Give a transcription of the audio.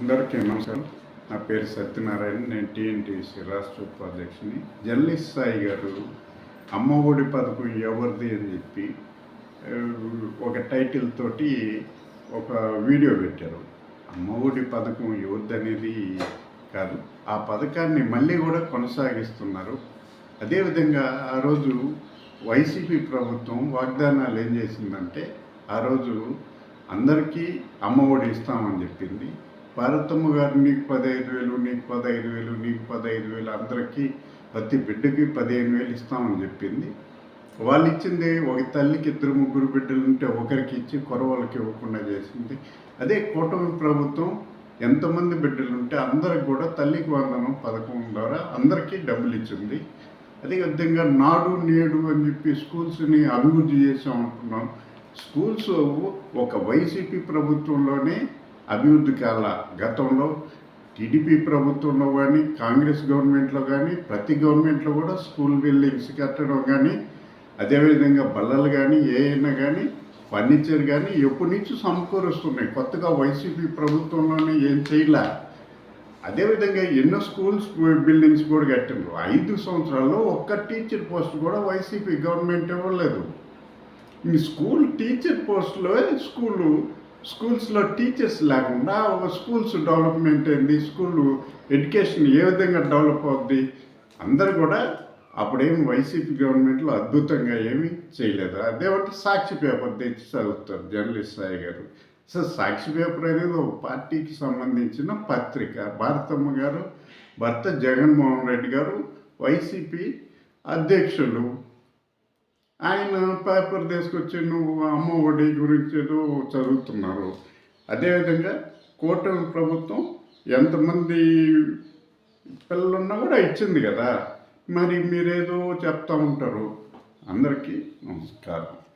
అందరికీ నమస్కారం. నా పేరు సత్యనారాయణ నేను టీఎన్టీసీ రాష్ట్ర ఉపాధ్యక్షుని. జర్నలిస్ట్ సాయి గారు అమ్మ ఒడి పథకం ఎవరిది అని చెప్పి ఒక టైటిల్ తోటి ఒక వీడియో పెట్టారు. అమ్మ ఒడి పథకం ఎవరిది అనేది కాదు. ఆ పథకాన్ని మళ్ళీ కూడా కొనసాగిస్తున్నారు. అదేవిధంగా ఆ రోజు వైసీపీ ప్రభుత్వం వాగ్దానాలు ఏం చేసిందంటే ఆ రోజు అందరికీ అమ్మఒడి ఇస్తామని చెప్పింది. భారతమ్మ గారు నీకు పదహైదు వేలు నీకు పదహైదు వేలు నీకు పదహైదు వేలు అందరికీ ప్రతి బిడ్డకి పదిహేను వేలు ఇస్తామని చెప్పింది. వాళ్ళు ఇచ్చింది ఒక తల్లికి ఇద్దరు ముగ్గురు బిడ్డలు ఉంటే ఒకరికి ఇచ్చి కొరవలకి ఇవ్వకుండా చేసింది. అదే కూటమి ప్రభుత్వం ఎంతమంది బిడ్డలు ఉంటే అందరికి కూడా తల్లికి వందనం పథకం ద్వారా అందరికీ డబ్బులు ఇచ్చింది. అదేవిధంగా నాడు నేడు అని చెప్పి స్కూల్స్ని అభివృద్ధి చేసాం అంటున్నాం స్కూల్స్ ఒక వైసీపీ ప్రభుత్వంలోనే అభివృద్ధి కాల గతంలో టీడీపీ ప్రభుత్వంలో కానీ కాంగ్రెస్ గవర్నమెంట్లో కానీ ప్రతి గవర్నమెంట్లో కూడా స్కూల్ బిల్డింగ్స్ కట్టడం కానీ అదేవిధంగా బల్లలు కానీ ఏ కానీ ఫర్నిచర్ కానీ ఎప్పటి నుంచి సమకూరుస్తున్నాయి. కొత్తగా వైసీపీ ప్రభుత్వంలోనే ఏం చేయలే. అదేవిధంగా ఎన్నో స్కూల్స్ బిల్డింగ్స్ కూడా కట్టిండ్రు. ఐదు సంవత్సరాల్లో ఒక్క టీచర్ పోస్ట్ కూడా వైసీపీ గవర్నమెంట్ ఇవ్వలేదు. ఈ స్కూల్ టీచర్ పోస్ట్లో స్కూలు స్కూల్స్లో టీచర్స్ లేకుండా ఒక స్కూల్స్ డెవలప్మెంట్ అయింది స్కూల్ ఎడ్యుకేషన్ ఏ విధంగా డెవలప్ అవుద్ది? అందరు కూడా అప్పుడేం వైసీపీ గవర్నమెంట్లో అద్భుతంగా ఏమీ చేయలేదు. అదేమంటే సాక్షి పేపర్ తెచ్చి చదువుతారు జర్నలిస్ట్ సాయి గారు. సో సాక్షి పేపర్ అనేది ఒక పార్టీకి సంబంధించిన పత్రిక. భారతమ్మ గారు భర్త జగన్మోహన్ రెడ్డి గారు వైసీపీ అధ్యక్షులు ఆయన పేపర్ తీసుకొచ్చి నువ్వు అమ్మ ఒడి గురించి ఏదో చదువుతున్నారు. అదేవిధంగా కూటమి ప్రభుత్వం ఎంతమంది పిల్లలున్నా కూడా ఇచ్చింది కదా. మరి మీరేదో చెప్తా ఉంటారు. అందరికీ నమస్కారం.